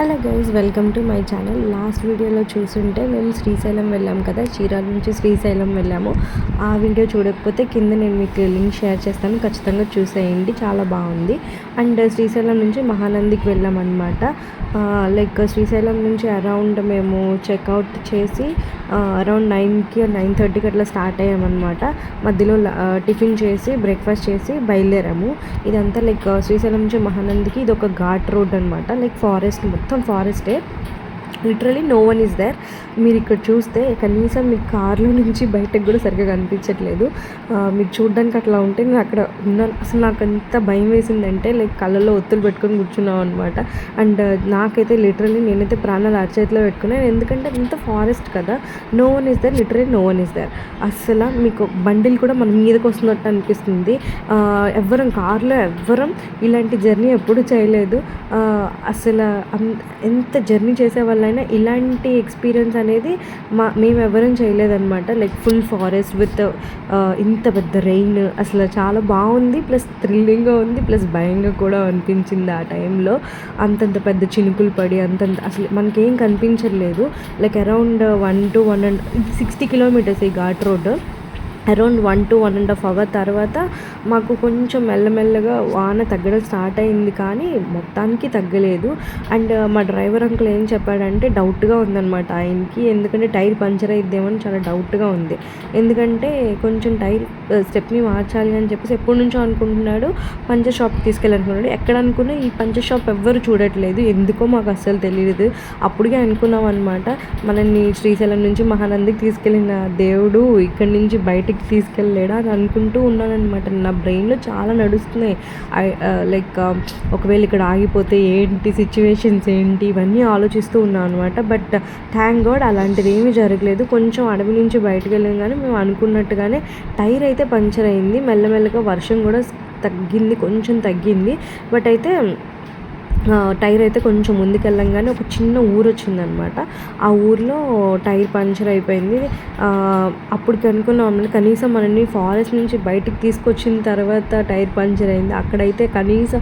Hello guys welcome to my channel. Last వీడియోలో చూసుంటే మేము శ్రీశైలం వెళ్ళాం కదా చీరాల నుంచి శ్రీశైలం వెళ్ళాము. ఆ వీడియో చూడకపోతే కింద నేను మీకు లింక్ షేర్ చేస్తాను ఖచ్చితంగా చూసేయండి చాలా బాగుంది. అండ్ శ్రీశైలం నుంచి మహానందికి వెళ్ళామన్నమాట లైక్ శ్రీశైలం నుంచి అరౌండ్ మేము చెక్అవుట్ చేసి అరౌండ్ నైన్కి నైన్ థర్టీకి అట్లా స్టార్ట్ అయ్యామన్నమాట మధ్యలో టిఫిన్ చేసి బ్రేక్ఫాస్ట్ చేసి బయలుదేరాము. ఇదంతా లైక్ శ్రీశైలం నుంచి మహానందికి ఇది ఒక ఘాట్ రోడ్ అనమాట లైక్ ఫారెస్ట్ మొత్తం. ఫారెస్టే literally no one is there మీరు ఇక్కడ చూస్తే కనీసం మీ కార్లో నుంచి బయటకు కూడా సరిగ్గా కనిపించట్లేదు. మీరు చూడడానికి అట్లా ఉంటే నేను అక్కడ ఉన్నాను అసలు నాకు ఎంత భయం వేసిందంటే లైక్ కళ్ళలో ఒత్తులు పెట్టుకొని కూర్చున్నాం అనమాట అండ్ uh, నాకైతే లిటరలీ నేనైతే ప్రాణాలు అరచేతిలో పెట్టుకున్నాను ఎందుకంటే అంత ఫారెస్ట్ కదా. No one is there literally no one is there అసలు మీకు బండిల్ కూడా మన మీదకి వస్తున్నట్టు అనిపిస్తుంది. ఎవ్వరం కార్లో ఎవ్వరం ఇలాంటి జర్నీ ఎప్పుడు చేయలేదు. అసలు ఎంత జర్నీ చేసే వాళ్ళ అయినా ఇలాంటి ఎక్స్పీరియన్స్ అనేది మా మేము ఎవరం చేయలేదన్నమాట లైక్ ఫుల్ ఫారెస్ట్ విత్ ఇంత పెద్ద రెయిన్ అసలు చాలా బాగుంది ప్లస్ థ్రిల్లింగ్గా ఉంది ప్లస్ భయంగా కూడా అనిపించింది ఆ టైంలో అంతంత పెద్ద చినుకులు పడి అంతంత అసలు మనకేం కనిపించలేదు like around one to one and sixty kilometers ఈ ghat road around one to one and half hour తర్వాత మాకు కొంచెం మెల్లమెల్లగా వాన తగ్గడం స్టార్ట్ అయింది కానీ మొత్తానికి తగ్గలేదు. అండ్ uh, మా డ్రైవర్ అంకుల్ ఏం చెప్పాడంటే డౌట్గా ఉందన్నమాట ఆయనకి. ఎందుకంటే టైర్ పంచర్ అయిద్దేమని చాలా డౌట్గా ఉంది. ఎందుకంటే కొంచెం టైర్ uh, స్టెప్ని మార్చాలి అని చెప్పేసి ఎప్పటి నుంచో అనుకుంటున్నాడు. పంచర్ షాప్కి తీసుకెళ్ళాలనుకున్నాడు. ఎక్కడ అనుకున్నా ఈ పంచర్ షాప్ ఎవ్వరు చూడట్లేదు. ఎందుకో మాకు అస్సలు తెలియదు అప్పుడే అనుకున్నాం అనమాట మనల్ని శ్రీశైలం నుంచి మహానందికి తీసుకెళ్ళిన దేవుడు ఇక్కడి నుంచి బయట బయటికి తీసుకెళ్ళలేడా అని అనుకుంటూ ఉన్నానమాట నా బ్రెయిన్లో చాలా నడుస్తున్నాయి. లైక్ ఒకవేళ ఇక్కడ ఆగిపోతే ఏంటి సిచ్యువేషన్స్ ఏంటి ఇవన్నీ ఆలోచిస్తూ ఉన్నాను అనమాట బట్ థ్యాంక్ గాడ్ అలాంటిది ఏమీ జరగలేదు. కొంచెం అడవి నుంచి బయటకు వెళ్ళాం కానీ మేము అనుకున్నట్టుగానే టైర్ అయితే పంచర్ అయింది. మెల్లమెల్లగా వర్షం కూడా తగ్గింది కొంచెం తగ్గింది. బట్ అయితే టైర్ అయితే కొంచెం ముందుకెళ్ళంగానే ఒక చిన్న ఊరు వచ్చిందనమాట. ఆ ఊర్లో టైర్ పంచర్ అయిపోయింది. అప్పుడు కనుక్కున్నాం కనీసం మనని ఫారెస్ట్ నుంచి బయటికి తీసుకొచ్చిన తర్వాత టైర్ పంచర్ అయింది. అక్కడైతే కనీసం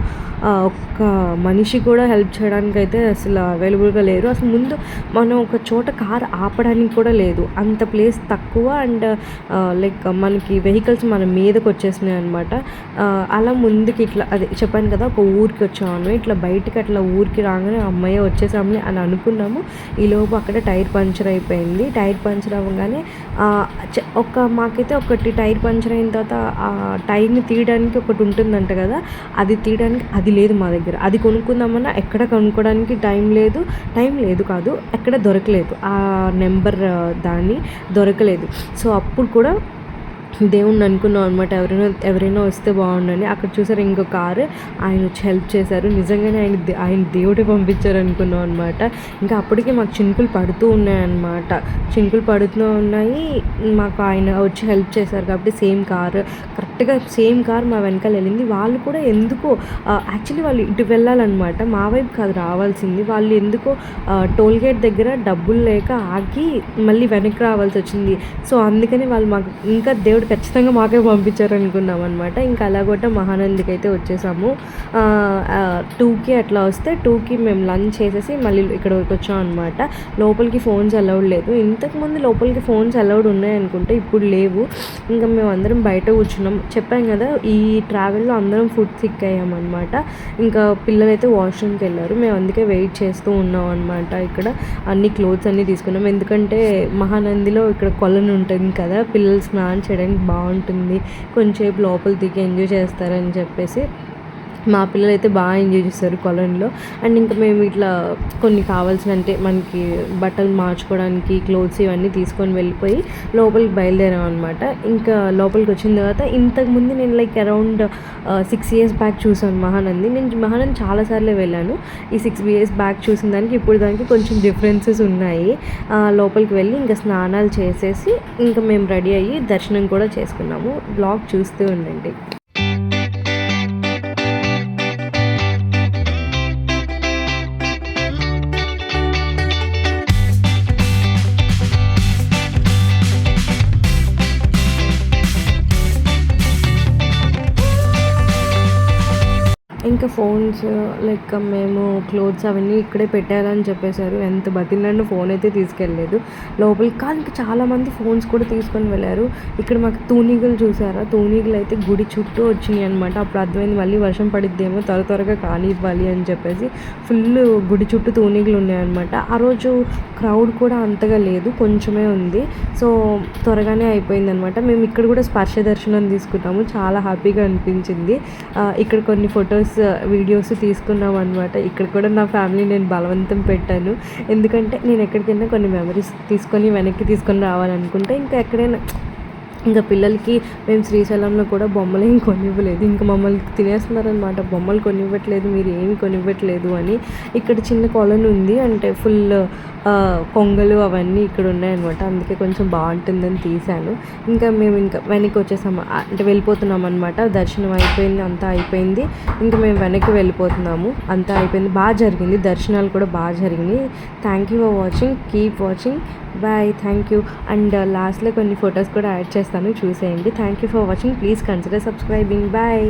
ఒక్క మనిషి కూడా హెల్ప్ చేయడానికి అయితే అసలు అవైలబుల్గా లేరు. అసలు ముందు మనం ఒక చోట కార్ ఆపడానికి కూడా లేదు. అంత ప్లేస్ తక్కువ అండ్ లైక్ మనకి వెహికల్స్ మన మీదకి వచ్చేసినాయి అనమాట అలా ముందుకి ఇట్లా అదే చెప్పాను కదా ఒక ఊరికి వచ్చాము ఇట్లా బయటకి అట్లా ఊరికి రాగానే అమ్మాయి వచ్చేసామని అని అనుకున్నాము. ఈలోపు అక్కడ టైర్ పంచర్ అయిపోయింది. టైర్ పంచర్ అవ్వగానే ఒక మాకైతే ఒకటి టైర్ పంచర్ అయిన తర్వాత ఆ టైర్ని తీయడానికి ఒకటి ఉంటుందంట కదా అది తీయడానికి అది లేదు మా దగ్గర. అది కొనుక్కుందామన్నా ఎక్కడ కొనుక్కోవడానికి టైం లేదు. టైం లేదు కాదు ఎక్కడ దొరకలేదు. ఆ నెంబర్ దాన్ని దొరకలేదు. సో అప్పుడు కూడా దేవుణ్ణి అనుకున్నాం అనమాట ఎవరైనా ఎవరైనా వస్తే బాగుండని. అక్కడ చూసారు ఇంకో కారు. ఆయన వచ్చి హెల్ప్ చేశారు. నిజంగానే ఆయన ఆయన దేవుడే పంపించారు అనుకున్నాం అనమాట ఇంకా అప్పటికే మాకు చినుకులు పడుతూ ఉన్నాయన్నమాట చినుకులు పడుతూ ఉన్నాయి. మాకు ఆయన వచ్చి హెల్ప్ చేశారు కాబట్టి సేమ్ కారు కరెక్ట్గా సేమ్ కార్ మా వెనకాల వెళ్ళింది. వాళ్ళు కూడా ఎందుకో యాక్చువల్లీ వాళ్ళు ఇటు వెళ్ళాలన్నమాట. మా వైపు కాదు రావాల్సింది. వాళ్ళు ఎందుకో టోల్ గేట్ దగ్గర డబ్బులు లేక ఆగి మళ్ళీ వెనక్కి రావాల్సి వచ్చింది. సో అందుకని వాళ్ళు మాకు ఇంకా దేవుడు ఖచ్చితంగా మాకే పంపించారు అనుకున్నాం అనమాట ఇంకా అలా కూడా మహానందికి అయితే వచ్చేసాము. టూకి అట్లా వస్తే టూకి మేము లంచ్ చేసేసి మళ్ళీ ఇక్కడికి వచ్చాం అనమాట లోపలికి ఫోన్స్ అలౌడ్ లేదు. ఇంతకుముందు లోపలికి ఫోన్స్ అలౌడ్ ఉన్నాయనుకుంటే ఇప్పుడు లేవు. ఇంకా మేము అందరం బయట కూర్చున్నాం. చెప్పాం కదా ఈ ట్రావెల్లో అందరం ఫుడ్ సిక్ అయ్యామన్నమాట ఇంకా పిల్లలైతే వాష్రూమ్కి వెళ్ళారు. మేము అందుకే వెయిట్ చేస్తూ ఉన్నాం అనమాట ఇక్కడ. అన్ని క్లోత్స్ అన్నీ తీసుకున్నాం. ఎందుకంటే మహానందిలో ఇక్కడ కొలను ఉంటుంది కదా పిల్లలు స్నానం చేయడానికి బాగుంటుంది. కొంచెంసేపు లోపల దిగి ఎంజాయ్ చేస్తారని చెప్పేసి మా పిల్లలు అయితే బాగా ఎంజాయ్ చేస్తారు కాలనీలో. అండ్ ఇంకా మేము ఇట్లా కొన్ని కావాల్సిన అంటే మనకి బట్టలు మార్చుకోవడానికి క్లోత్స్ ఇవన్నీ తీసుకొని వెళ్ళిపోయి లోపలికి బయలుదేరాం అనమాట ఇంకా లోపలికి వచ్చిన తర్వాత ఇంతకుముందు నేను like around six years back చూసాను మహానంది. నేను మహానంది చాలాసార్లు వెళ్ళాను. ఈ సిక్స్ ఇయర్స్ బ్యాక్ చూసిన దానికి ఇప్పుడు దానికి కొంచెం డిఫరెన్సెస్ ఉన్నాయి. లోపలికి వెళ్ళి ఇంకా స్నానాలు చేసేసి ఇంకా మేము రెడీ అయ్యి దర్శనం కూడా చేసుకున్నాము. బ్లాగ్ చూస్తూ ఉండండి. ఇంకా ఫోన్స్ లైక్ మేము క్లోత్స్ అవన్నీ ఇక్కడే పెట్టారని చెప్పేశారు. ఎంత బతిలాడిన ఫోన్ అయితే తీసుకెళ్ళలేదు. లోపలికి కానీ ఇంకా చాలామంది ఫోన్స్ కూడా తీసుకొని వెళ్ళారు. ఇక్కడ మాకు తూనీగలు చూసారా? తూనీగలు అయితే గుడి చుట్టూ వచ్చినాయి అనమాట అప్పుడు అర్థమైంది మళ్ళీ వర్షం పడిద్దేమో త్వర త్వరగా కానివ్వాలి అని చెప్పేసి ఫుల్ గుడి చుట్టూ తూనీగలు ఉన్నాయన్నమాట ఆ రోజు క్రౌడ్ కూడా అంతగా లేదు కొంచెమే ఉంది. సో త్వరగానే అయిపోయింది అనమాట మేము ఇక్కడ కూడా స్పర్శ దర్శనం తీసుకున్నాము. చాలా హ్యాపీగా అనిపించింది. ఇక్కడ కొన్ని ఫొటోస్ వీడియోస్ తీసుకున్నాం అనమాట ఇక్కడ కూడా నా ఫ్యామిలీ నేను బలవంతం పెట్టాను. ఎందుకంటే నేను ఎక్కడికైనా కొన్ని మెమరీస్ తీసుకొని వెనక్కి తీసుకొని రావాలనుకుంటే ఇంకా ఎక్కడైనా ఇంకా పిల్లలకి మేము శ్రీశైలంలో కూడా బొమ్మలు ఏం కొనివ్వలేదు. ఇంకా మమ్మల్ని తినేస్తున్నారనమాట బొమ్మలు కొనివ్వట్లేదు మీరు ఏమి కొనివ్వట్లేదు అని ఇక్కడ చిన్న కొలను ఉంది. అంటే ఫుల్ పొంగలు అవన్నీ ఇక్కడ ఉన్నాయన్నమాట. అందుకే కొంచెం బాగుంటుందని తీశాను. ఇంకా మేము ఇంకా వెనక్కి వచ్చేసాము అంటే వెళ్ళిపోతున్నాం అనమాట దర్శనం అయిపోయింది అంతా అయిపోయింది. ఇంకా మేము వెనక్కి వెళ్ళిపోతున్నాము. అంతా అయిపోయింది. బాగా జరిగింది. దర్శనాలు కూడా బాగా జరిగినాయి. Thank you for watching keep watching bye thank you and లాస్ట్లో కొన్ని ఫొటోస్ కూడా యాడ్ చేస్తాను. చూసేయండి. Thank you for watching please consider subscribing bye